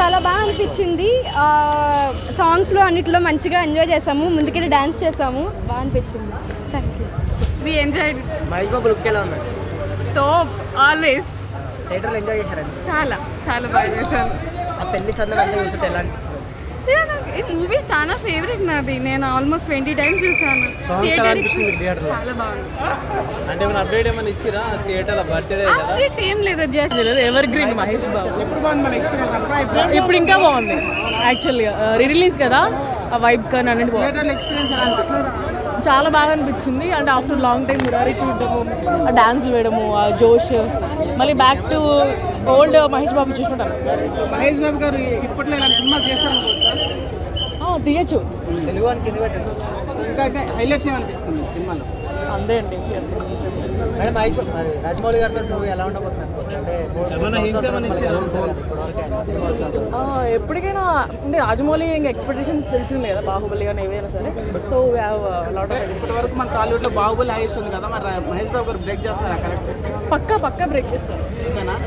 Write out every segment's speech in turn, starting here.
చాలా బాగా అనిపించింది. ఆ, సాంగ్స్లో అన్నిట్లో మంచిగా ఎంజాయ్ చేసాము. ముందుకెళ్ళి డ్యాన్స్ చేసాము. బాగా అనిపించింది. Thank you we enjoy Mahesh Babu look ఎలా ఉందండి? టాప్ ఆల్వేస్ థియేటర్లో ఎంజాయ్ చేశారండి చాలా చాలా బాగా చేశాను. ఆ పెళ్ళి అంతా చూస్తుంటే ఎలా అనిపించింది? ఈ మూవీ చాలా ఫేవరెట్ నాది. నేను ఆల్మోస్ట్ ట్వంటీ టైమ్స్ చూసాను? చాలా బాగుంది. అంటే అప్డేట్ ఏమైనా ఇచ్చిరా? థియేటర్లో బర్త్డే కదా. అప్డేట్ ఏం లేదు just evergreen Mahesh Babu. ఇప్పుడు ఇంకా బాగుంది యాక్చువల్గా రిలీజ్ కదా? ఆ వైబ్ కానీ అన్నిటి బాగుంది. చాలా బాగా అనిపించింది. అంటే ఆఫ్టర్ లాంగ్ టైం మురారి చూడటము ఆ డాన్స్లు వేయడము ఆ జోష్ మళ్ళీ back to old Mahesh Babu చూసుకుంటాను మహేష్ బాబు గారు ఇప్పట్లో ఇలాంటి సినిమాలు చేస్తారనుకోవచ్చా తీయచ్చు. ఇంకా హైలైట్స్ ఏమనిపిస్తుంది సినిమాలో? అంతే అండి. మేడం అది రాజమౌళి గారితో మూవీ ఎలా. ఆ, ఎప్పటికైనా అంటే రాజమౌళి ఇంకా ఎక్స్పెక్టేషన్స్ తెలిసింది కదా బాహుబలి కానీ ఏదైనా సరే. సో లాట్ ఆఫ్ ఇప్పటి వరకు మన టాలీవుడ్లో బాహుబలి హైయెస్ట్ ఉంది కదా మరి మహేష్ బాబు గారు బ్రేక్ చేస్తారా కరెక్ట్ పక్కా పక్కా బ్రేక్ చేస్తారు.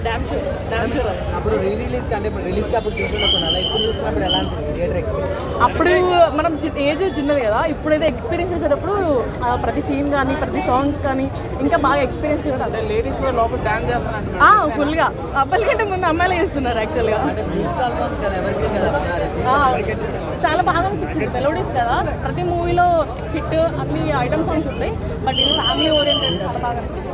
డ్యామ్ షూర్ డ్యామ్ షూర్ అప్పుడు రీ రిలీజ్ అంటే ఇప్పుడు రిలీజ్ అప్పుడు చూసుకున్నప్పుడు అలా ఇప్పుడు చూస్తున్నప్పుడు ఎలా అనిపించింది థియేటర్ ఎక్స్పీరియన్స్ అప్పుడు మనం ఏజ్ చిన్నది కదా ఇప్పుడైతే ఎక్స్పీరియన్స్ చేసేటప్పుడు ప్రతి సీన్ కానీ ప్రతి సాంగ్స్ కానీ ఇంకా బాగా ఎక్స్పీరియన్స్ చేయడం లేడీస్ కూడా లోపల డాన్స్ ఫుల్గా అబ్బాయిల కంటే ముందు అమ్మాయిలు చేస్తున్నారు యాక్చువల్గా. చాలా బాగా అనిపించింది. మెలోడీస్ కదా. ప్రతి మూవీలో హిట్ అన్ని ఐటమ్ సాంగ్స్ ఉంటాయి. బట్ ఇది ఫ్యామిలీ ఓరియంటెడ్ చాలా బాగా అనిపించింది.